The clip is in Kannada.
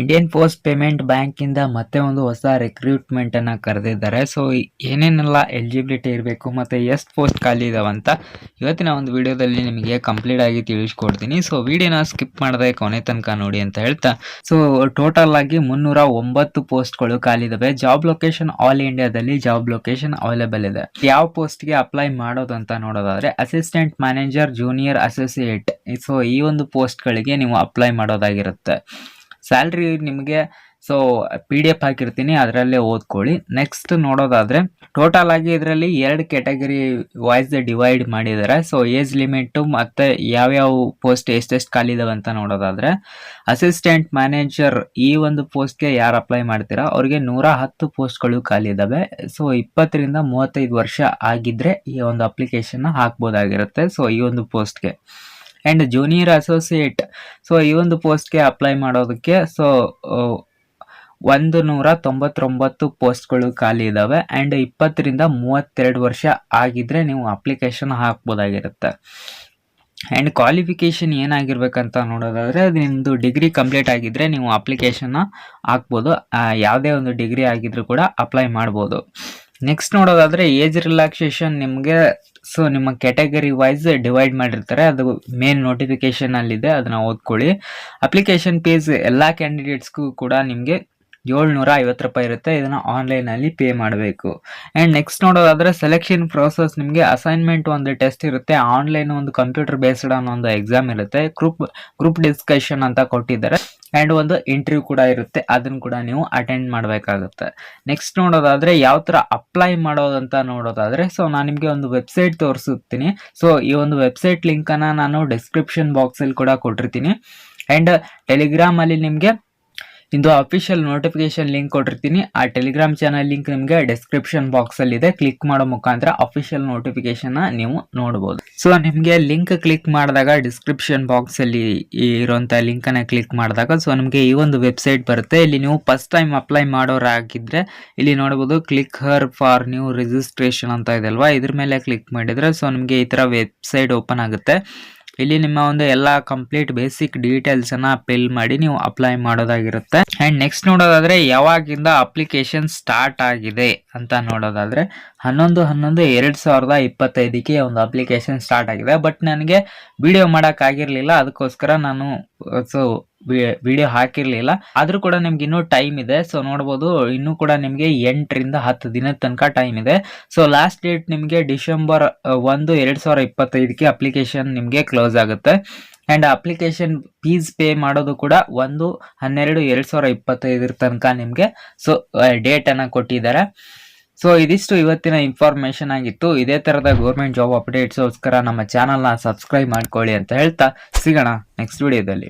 ಇಂಡಿಯನ್ ಪೋಸ್ಟ್ ಪೇಮೆಂಟ್ ಬ್ಯಾಂಕ್ ಇಂದ ಮತ್ತೆ ಒಂದು ಹೊಸ ರಿಕ್ರೂಟ್ಮೆಂಟ್ ಅನ್ನ ಕರೆದಿದ್ದಾರೆ. ಸೊ ಏನೇನೆಲ್ಲ ಎಲಿಜಿಬಿಲಿಟಿ ಇರಬೇಕು ಮತ್ತೆ ಎಷ್ಟು ಪೋಸ್ಟ್ ಖಾಲಿ ಇದಾವಂತ ಇವತ್ತಿನ ಒಂದು ವಿಡಿಯೋದಲ್ಲಿ ನಿಮಗೆ ಕಂಪ್ಲೀಟ್ ಆಗಿ ತಿಳಿಸ್ಕೊಡ್ತೀನಿ. ಸೊ ವಿಡಿಯೋನ ಸ್ಕಿಪ್ ಮಾಡದೆ ಕೊನೆ ತನಕ ನೋಡಿ ಅಂತ ಹೇಳ್ತಾ. ಸೊ ಟೋಟಲ್ ಆಗಿ ಮುನ್ನೂರ ಒಂಬತ್ತು ಪೋಸ್ಟ್ಗಳು ಖಾಲಿ ಇದಾವೆ. ಜಾಬ್ ಲೊಕೇಶನ್ ಆಲ್ ಇಂಡಿಯಾದಲ್ಲಿ ಜಾಬ್ ಲೊಕೇಶನ್ ಅವೈಲೇಬಲ್ ಇದೆ. ಯಾವ ಪೋಸ್ಟ್ಗೆ ಅಪ್ಲೈ ಮಾಡೋದು ಅಂತ ನೋಡೋದಾದ್ರೆ assistant manager junior associate so ಈ ಒಂದು ಪೋಸ್ಟ್ಗಳಿಗೆ ನೀವು ಅಪ್ಲೈ ಮಾಡೋದಾಗಿರುತ್ತೆ. ಸ್ಯಾಲ್ರಿ ನಿಮಗೆ ಸೊ ಪಿ ಡಿ ಎಫ್ ಹಾಕಿರ್ತೀನಿ, ಅದರಲ್ಲೇ ಓದ್ಕೊಳ್ಳಿ. ನೆಕ್ಸ್ಟ್ ನೋಡೋದಾದರೆ ಟೋಟಲ್ ಆಗಿ ಇದರಲ್ಲಿ ಎರಡು ಕ್ಯಾಟಗರಿ ವೈಸ್ ಡಿವೈಡ್ ಮಾಡಿದ್ದಾರೆ ಸೊ ಏಜ್ ಲಿಮಿಟು ಮತ್ತು ಯಾವ್ಯಾವ ಪೋಸ್ಟ್ ಎಷ್ಟೆಷ್ಟು ಖಾಲಿ ಇದಾವೆ ಅಂತ ನೋಡೋದಾದ್ರೆ ಅಸಿಸ್ಟೆಂಟ್ ಮ್ಯಾನೇಜರ್ ಈ ಒಂದು ಪೋಸ್ಟ್ಗೆ ಯಾರು ಅಪ್ಲೈ ಮಾಡ್ತೀರಾ? ಅವ್ರಿಗೆ ನೂರ ಹತ್ತು ಪೋಸ್ಟ್ಗಳು ಖಾಲಿ ಇದಾವೆ ಸೊ ಇಪ್ಪತ್ತರಿಂದ ಮೂವತ್ತೈದು ವರ್ಷ ಆಗಿದ್ರೆ ಈ ಒಂದು ಅಪ್ಲಿಕೇಶನ್ ಹಾಕ್ಬೋದಾಗಿರುತ್ತೆ. ಸೊ ಈ ಒಂದು ಪೋಸ್ಟ್ಗೆ ಆ್ಯಂಡ್ ಜೂನಿಯರ್ ಅಸೋಸಿಯೇಟ್ ಸೊ ಈ ಒಂದು ಪೋಸ್ಟ್ಗೆ ಅಪ್ಲೈ ಮಾಡೋದಕ್ಕೆ ಸೊ ಒಂದು ನೂರ ತೊಂಬತ್ತೊಂಬತ್ತು ಪೋಸ್ಟ್ಗಳು ಖಾಲಿ ಇದ್ದಾವೆ ಆ್ಯಂಡ್ ಇಪ್ಪತ್ತರಿಂದ ಮೂವತ್ತೆರಡು ವರ್ಷ ಆಗಿದ್ದರೆ ನೀವು ಅಪ್ಲಿಕೇಶನ್ ಹಾಕ್ಬೋದಾಗಿರುತ್ತೆ. ಆ್ಯಂಡ್ ಕ್ವಾಲಿಫಿಕೇಷನ್ ಏನಾಗಿರ್ಬೇಕಂತ ನೋಡೋದಾದರೆ ನಿಮ್ಮದು ಡಿಗ್ರಿ ಕಂಪ್ಲೀಟ್ ಆಗಿದ್ದರೆ ನೀವು ಅಪ್ಲಿಕೇಶನ್ನ ಹಾಕ್ಬೋದು. ಯಾವುದೇ ಒಂದು ಡಿಗ್ರಿ ಆಗಿದ್ದರೂ ಕೂಡ ಅಪ್ಲೈ ಮಾಡ್ಬೋದು. ನೆಕ್ಸ್ಟ್ ನೋಡೋದಾದರೆ ಏಜ್ ರಿಲ್ಯಾಕ್ಸೇಷನ್ ನಿಮಗೆ ಸೊ ನಿಮ್ಮ ಕ್ಯಾಟಗರಿ ವೈಸ್ ಡಿವೈಡ್ ಮಾಡಿರ್ತಾರೆ. ಅದು ಮೇನ್ ನೋಟಿಫಿಕೇಶನ್ ಅಲ್ಲಿದೆ. ಅದನ್ನ ಓದ್ಕೊಳ್ಳಿ. ಅಪ್ಲಿಕೇಶನ್ ಫೀಸ್ ಎಲ್ಲ ಕ್ಯಾಂಡಿಡೇಟ್ಸ್ಗೂ ಕೂಡ ನಿಮಗೆ ಏಳ್ನೂರ ಐವತ್ತು ರೂಪಾಯಿ ಇರುತ್ತೆ. ಇದನ್ನು ಆನ್ಲೈನಲ್ಲಿ ಪೇ ಮಾಡಬೇಕು. ಆ್ಯಂಡ್ ನೆಕ್ಸ್ಟ್ ನೋಡೋದಾದ್ರೆ ಸೆಲೆಕ್ಷನ್ ಪ್ರೋಸೆಸ್ ನಿಮಗೆ ಅಸೈನ್ಮೆಂಟ್ ಒಂದು ಟೆಸ್ಟ್ ಇರುತ್ತೆ. ಆನ್ಲೈನ್ ಒಂದು ಕಂಪ್ಯೂಟರ್ ಬೇಸ್ಡ್ ಅನ್ನೋ ಒಂದು ಎಕ್ಸಾಮ್ ಇರುತ್ತೆ. ಗ್ರೂಪ್ ಗ್ರೂಪ್ ಡಿಸ್ಕಷನ್ ಅಂತ ಕೊಟ್ಟಿದ್ದಾರೆ. ಆ್ಯಂಡ್ ಒಂದು ಇಂಟರ್ವ್ಯೂ ಕೂಡ ಇರುತ್ತೆ. ಅದನ್ನು ಕೂಡ ನೀವು ಅಟೆಂಡ್ ಮಾಡಬೇಕಾಗುತ್ತೆ. ನೆಕ್ಸ್ಟ್ ನೋಡೋದಾದರೆ ಯಾವ ಥರ ಅಪ್ಲೈ ಮಾಡೋದಂತ ನೋಡೋದಾದರೆ ಸೊ ನಾನು ನಿಮಗೆ ಒಂದು ವೆಬ್ಸೈಟ್ ತೋರಿಸುತ್ತೀನಿ ಸೊ ಈ ಒಂದು ವೆಬ್ಸೈಟ್ ಲಿಂಕನ್ನು ನಾನು ಡಿಸ್ಕ್ರಿಪ್ಷನ್ ಬಾಕ್ಸಲ್ಲಿ ಕೂಡ ಕೊಟ್ಟಿರ್ತೀನಿ. ಆ್ಯಂಡ್ ಟೆಲಿಗ್ರಾಮಲ್ಲಿ ನಿಮಗೆ ಇಂದು ಅಫಿಷಿಯಲ್ ನೋಟಿಫಿಕೇಶನ್ ಲಿಂಕ್ ಕೊಟ್ಟಿರ್ತೀನಿ. ಆ ಟೆಲಿಗ್ರಾಮ್ ಚಾನಲ್ ಲಿಂಕ್ ನಿಮಗೆ ಡಿಸ್ಕ್ರಿಪ್ಷನ್ ಬಾಕ್ಸ್ ಅಲ್ಲಿ ಇದೆ ಕ್ಲಿಕ್ ಮಾಡೋ ಮುಖಾಂತರ ಅಫಿಷಿಯಲ್ ನೋಟಿಫಿಕೇಶನ್ ನೀವು ನೋಡಬಹುದು ಸೊ ನಿಮಗೆ ಲಿಂಕ್ ಕ್ಲಿಕ್ ಮಾಡಿದಾಗ ಡಿಸ್ಕ್ರಿಪ್ಷನ್ ಬಾಕ್ಸ್ ಅಲ್ಲಿ ಇರುವಂತ ಲಿಂಕ್ ಅನ್ನ ಕ್ಲಿಕ್ ಮಾಡಿದಾಗ ಸೊ ನಿಮಗೆ ಈ ಒಂದು ವೆಬ್ಸೈಟ್ ಬರುತ್ತೆ. ಇಲ್ಲಿ ನೀವು ಫಸ್ಟ್ ಟೈಮ್ ಅಪ್ಲೈ ಮಾಡೋರಾಗಿದ್ರೆ ಇಲ್ಲಿ ನೋಡಬಹುದು click here for new registration ಅಂತ ಇದೆ ಅಲ್ವಾ? ಇದ್ರ ಮೇಲೆ ಕ್ಲಿಕ್ ಮಾಡಿದ್ರೆ ಸೊ ನಿಮಗೆ ಈ ತರ ವೆಬ್ಸೈಟ್ ಓಪನ್ ಆಗುತ್ತೆ. ಇಲ್ಲಿ ನಿಮ್ಮ ಒಂದು ಎಲ್ಲ ಕಂಪ್ಲೀಟ್ ಬೇಸಿಕ್ ಡೀಟೇಲ್ಸ್ ಅನ್ನ ಫಿಲ್ ಮಾಡಿ ನೀವು ಅಪ್ಲೈ ಮಾಡೋದಾಗಿರುತ್ತೆ. ಅಂಡ್ ನೆಕ್ಸ್ಟ್ ನೋಡೋದಾದ್ರೆ ಯಾವಾಗಿಂದ ಅಪ್ಲಿಕೇಶನ್ ಸ್ಟಾರ್ಟ್ ಆಗಿದೆ ಅಂತ ನೋಡೋದಾದ್ರೆ ಹನ್ನೊಂದು ಹನ್ನೊಂದು ಎರಡ್ ಸಾವಿರದ ಇಪ್ಪತ್ತೈದಕ್ಕೆ ಒಂದು ಅಪ್ಲಿಕೇಶನ್ ಸ್ಟಾರ್ಟ್ ಆಗಿದೆ. ಬಟ್ ನನಗೆ ವಿಡಿಯೋ ಮಾಡಕ್ ಆಗಿರ್ಲಿಲ್ಲ, ಅದಕ್ಕೋಸ್ಕರ ನಾನು ಸೊ ವಿಡಿಯೋ ಹಾಕಿರ್ಲಿಲ್ಲ. ಆದರೂ ಕೂಡ ನಿಮ್ಗೆ ಇನ್ನೂ ಟೈಮ್ ಇದೆ. ಸೊ ನೋಡ್ಬೋದು, ಇನ್ನೂ ಕೂಡ ನಿಮಗೆ ಎಂಟರಿಂದ ಹತ್ತು ದಿನದ ತನಕ ಟೈಮ್ ಇದೆ. ಸೊ ಲಾಸ್ಟ್ ಡೇಟ್ ನಿಮಗೆ ಡಿಸೆಂಬರ್ ಒಂದು ಎರಡ್ ಸಾವಿರದ ಇಪ್ಪತ್ತೈದಕ್ಕೆ ಅಪ್ಲಿಕೇಶನ್ ನಿಮಗೆ ಕ್ಲೋಸ್ ಆಗುತ್ತೆ. ಆ್ಯಂಡ್ ಅಪ್ಲಿಕೇಶನ್ ಫೀಸ್ ಪೇ ಮಾಡೋದು ಕೂಡ ಒಂದು ಹನ್ನೆರಡು ಎರಡು ಸಾವಿರ ಇಪ್ಪತ್ತೈದರ ತನಕ ನಿಮಗೆ ಸೊ ಡೇಟನ್ನು ಕೊಟ್ಟಿದ್ದಾರೆ. ಸೊ ಇದಿಷ್ಟು ಇವತ್ತಿನ ಇನ್ಫಾರ್ಮೇಷನ್ ಆಗಿತ್ತು. ಇದೇ ಥರದ ಗೌರ್ಮೆಂಟ್ ಜಾಬ್ ಅಪ್ಡೇಟ್ಸ್ಗೋಸ್ಕರ ನಮ್ಮ ಚಾನಲ್ನ ಸಬ್ಸ್ಕ್ರೈಬ್ ಮಾಡ್ಕೊಳ್ಳಿ ಅಂತ ಹೇಳ್ತಾ ಸಿಗೋಣ ನೆಕ್ಸ್ಟ್ ವಿಡಿಯೋದಲ್ಲಿ